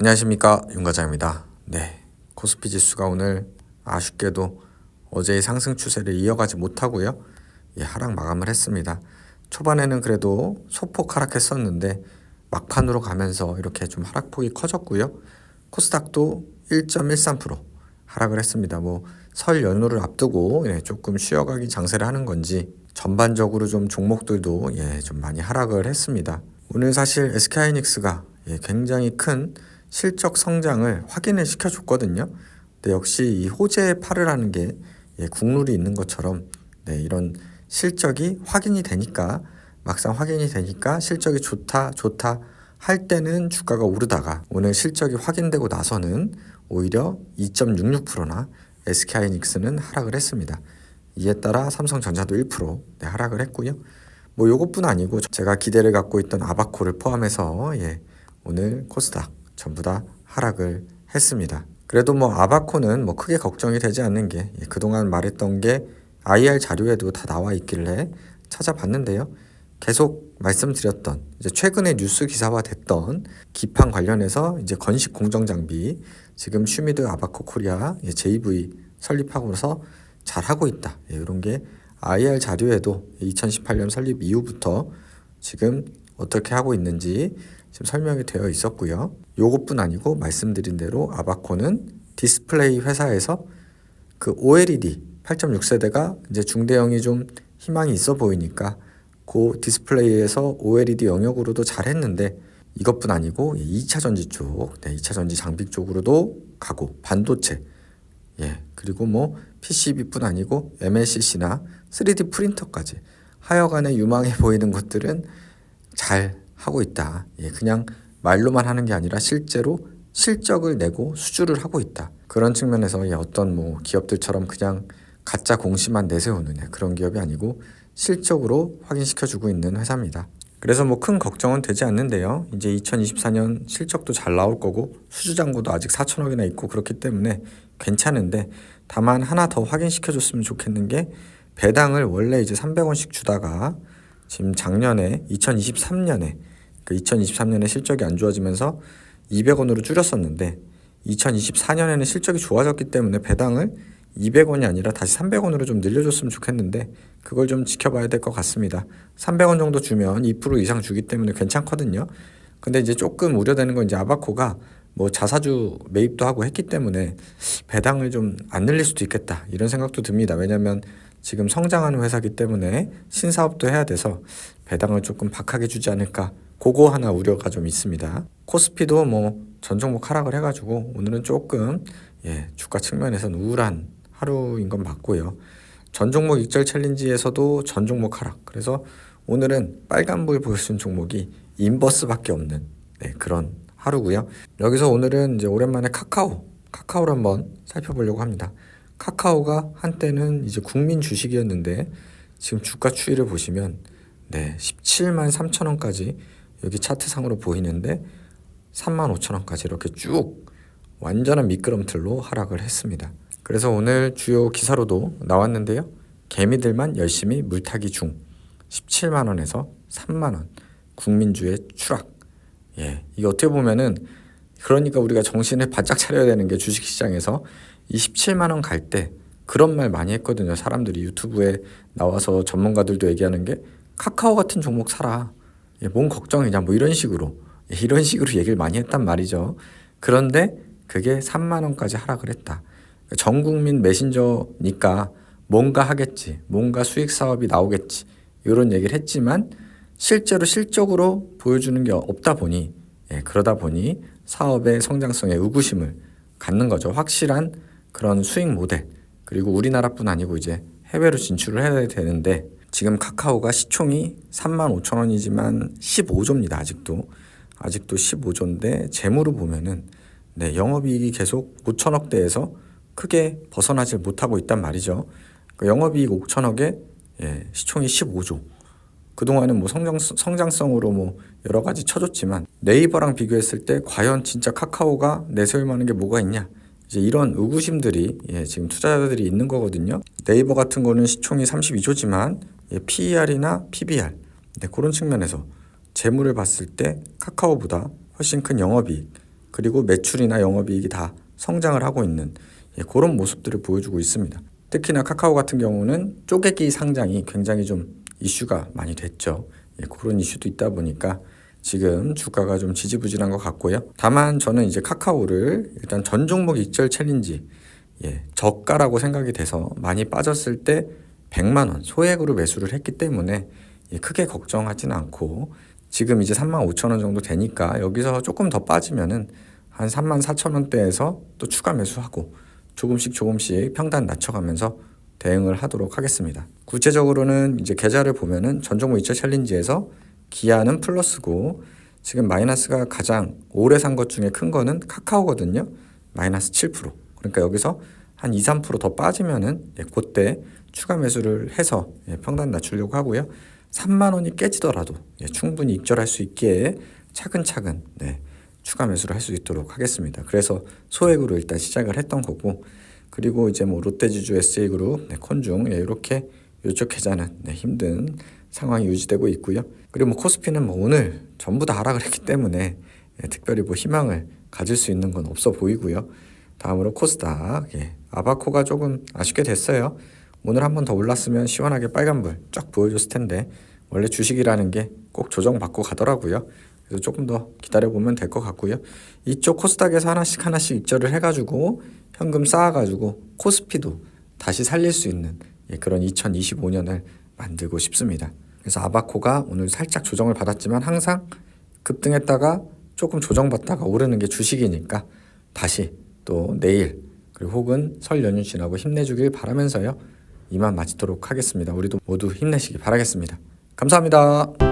안녕하십니까 윤과장입니다. 네, 코스피 지수가 오늘 아쉽게도 어제의 상승 추세를 이어가지 못하고요. 예, 하락 마감을 했습니다. 초반에는 그래도 소폭 하락했었는데 막판으로 가면서 이렇게 좀 하락폭이 커졌고요. 코스닥도 1.13% 하락을 했습니다. 뭐 설 연휴를 앞두고 예, 조금 쉬어가기 장세를 하는 건지 전반적으로 좀 종목들도 예, 좀 많이 하락을 했습니다. 오늘 사실 SK하이닉스가 예, 굉장히 큰 실적 성장을 확인을 시켜줬거든요. 근데 역시 이 호재의 팔을 하는 게 예, 국룰이 있는 것처럼 네, 이런 실적이 확인이 되니까 막상 확인이 되니까 실적이 좋다 좋다 할 때는 주가가 오르다가 오늘 실적이 확인되고 나서는 오히려 2.66%나 SK하이닉스는 하락을 했습니다. 이에 따라 삼성전자도 1% 네, 하락을 했고요. 뭐 요것뿐 아니고 제가 기대를 갖고 있던 아바코를 포함해서 예, 오늘 코스닥 전부 다 하락을 했습니다. 그래도 뭐 아바코는 뭐 크게 걱정이 되지 않는 게 예, 그동안 말했던 게 IR 자료에도 다 나와 있길래 찾아봤는데요. 계속 말씀드렸던 이제 최근에 뉴스 기사화 됐던 기판 관련해서 이제 건식 공정 장비 지금 슈미드 아바코 코리아 예, JV 설립하고서 잘 하고 있다. 예, 이런 게 IR 자료에도 2018년 설립 이후부터 지금 어떻게 하고 있는지 지금 설명이 되어 있었고요. 요것뿐 아니고 말씀드린 대로 아바코는 디스플레이 회사에서 그 OLED 8.6세대가 이제 중대형이 좀 희망이 있어 보이니까 그 디스플레이에서 OLED 영역으로도 잘했는데 이것뿐 아니고 2차 전지 쪽, 네, 2차 전지 장비 쪽으로도 가고 반도체, 예 그리고 뭐 PCB뿐 아니고 MLCC나 3D 프린터까지 하여간에 유망해 보이는 것들은 잘 하고 있다. 예, 그냥 말로만 하는 게 아니라 실제로 실적을 내고 수주를 하고 있다. 그런 측면에서 예, 어떤 뭐 기업들처럼 그냥 가짜 공시만 내세우는 예, 그런 기업이 아니고 실적으로 확인시켜주고 있는 회사입니다. 그래서 뭐 큰 걱정은 되지 않는데요. 이제 2024년 실적도 잘 나올 거고 수주잔고도 아직 4천억이나 있고 그렇기 때문에 괜찮은데 다만 하나 더 확인시켜줬으면 좋겠는 게 배당을 원래 이제 300원씩 주다가 지금 작년에 2023년에 그 2023년에 실적이 안 좋아지면서 200원으로 줄였었는데 2024년에는 실적이 좋아졌기 때문에 배당을 200원이 아니라 다시 300원으로 좀 늘려줬으면 좋겠는데 그걸 좀 지켜봐야 될 것 같습니다. 300원 정도 주면 2% 이상 주기 때문에 괜찮거든요. 근데 이제 조금 우려되는 건 이제 아바코가 뭐 자사주 매입도 하고 했기 때문에 배당을 좀 안 늘릴 수도 있겠다 이런 생각도 듭니다. 왜냐하면 지금 성장하는 회사기 때문에 신사업도 해야 돼서 배당을 조금 박하게 주지 않을까 그거 하나 우려가 좀 있습니다. 코스피도 뭐 전 종목 하락을 해가지고 오늘은 조금 예, 주가 측면에서는 우울한 하루인 건 맞고요. 전 종목 익절 챌린지에서도 전 종목 하락. 그래서 오늘은 빨간불 보여준 종목이 인버스밖에 없는 네, 그런 하루고요. 여기서 오늘은 이제 오랜만에 카카오, 카카오를 한번 살펴보려고 합니다. 카카오가 한때는 이제 국민 주식이었는데 지금 주가 추이를 보시면 네, 17만 3천 원까지 여기 차트상으로 보이는데 3만 5천 원까지 이렇게 쭉 완전한 미끄럼틀로 하락을 했습니다. 그래서 오늘 주요 기사로도 나왔는데요. 개미들만 열심히 물타기 중 17만 원에서 3만 원 국민주의 추락. 예, 이게 어떻게 보면은 그러니까 우리가 정신을 바짝 차려야 되는 게 주식시장에서 이 17만 원 갈 때 그런 말 많이 했거든요. 사람들이 유튜브에 나와서 전문가들도 얘기하는 게 카카오 같은 종목 사라. 예, 뭔 걱정이냐 뭐 이런 식으로 예, 이런 식으로 얘기를 많이 했단 말이죠. 그런데 그게 3만 원까지 하락을 했다. 전 국민 메신저니까 뭔가 하겠지, 뭔가 수익 사업이 나오겠지 이런 얘기를 했지만 실제로 실적으로 보여주는 게 없다 보니 예, 그러다 보니 사업의 성장성에 의구심을 갖는 거죠. 확실한 그런 수익 모델 그리고 우리나라뿐 아니고 이제 해외로 진출을 해야 되는데 지금 카카오가 시총이 3만 5천 원이지만 15조입니다. 아직도 아직도 15조인데 재무로 보면은 네, 영업이익이 계속 5천억대에서 크게 벗어나질 못하고 있단 말이죠. 그 영업이익 5천억에 예, 시총이 15조. 그동안은 뭐 성장, 성장성으로 뭐 여러 가지 쳐줬지만 네이버랑 비교했을 때 과연 진짜 카카오가 내세울 만한 게 뭐가 있냐. 이제 이런 의구심들이 예, 지금 투자자들이 있는 거거든요. 네이버 같은 거는 시총이 32조지만 예, PER이나 PBR 네, 그런 측면에서 재물을 봤을 때 카카오보다 훨씬 큰 영업이익 그리고 매출이나 영업이익이 다 성장을 하고 있는 예, 그런 모습들을 보여주고 있습니다. 특히나 카카오 같은 경우는 쪼개기 상장이 굉장히 좀 이슈가 많이 됐죠. 예, 그런 이슈도 있다 보니까 지금 주가가 좀 지지부진한 것 같고요. 다만 저는 이제 카카오를 일단 전 종목 익절 챌린지 예, 저가라고 생각이 돼서 많이 빠졌을 때 100만 원 소액으로 매수를 했기 때문에 예, 크게 걱정하지는 않고 지금 이제 3만 5천 원 정도 되니까 여기서 조금 더 빠지면은 한 3만 4천 원대에서 또 추가 매수하고 조금씩 조금씩 평단 낮춰가면서 대응을 하도록 하겠습니다. 구체적으로는 이제 계좌를 보면은 전종목 2차 챌린지에서 기아는 플러스고 지금 마이너스가 가장 오래 산 것 중에 큰 거는 카카오거든요. 마이너스 7%. 그러니까 여기서 한 2, 3%더 빠지면은 예, 그때 추가 매수를 해서 예, 평단 낮추려고 하고요. 3만 원이 깨지더라도 예, 충분히 익절할 수 있게 차근차근 네, 추가 매수를 할 수 있도록 하겠습니다. 그래서 소액으로 일단 시작을 했던 거고 그리고 이제 뭐 롯데지주 SJ그룹, 네, 콘중 예, 이렇게 이쪽 계좌는 네, 힘든 상황이 유지되고 있고요. 그리고 뭐 코스피는 뭐 오늘 전부 다 하락을 했기 때문에 예, 특별히 뭐 희망을 가질 수 있는 건 없어 보이고요. 다음으로 코스닥 예, 아바코가 조금 아쉽게 됐어요. 오늘 한 번 더 올랐으면 시원하게 빨간불 쫙 보여줬을 텐데 원래 주식이라는 게 꼭 조정받고 가더라고요. 그래서 조금 더 기다려 보면 될 것 같고요. 이쪽 코스닥에서 하나씩 하나씩 입절을 해가지고 현금 쌓아가지고 코스피도 다시 살릴 수 있는 예, 그런 2025년을 만들고 싶습니다. 그래서 아바코가 오늘 살짝 조정을 받았지만 항상 급등했다가 조금 조정받다가 오르는 게 주식이니까 다시 또 내일 그리고 혹은 설 연휴 지나고 힘내주길 바라면서요. 이만 마치도록 하겠습니다. 우리도 모두 힘내시기 바라겠습니다. 감사합니다.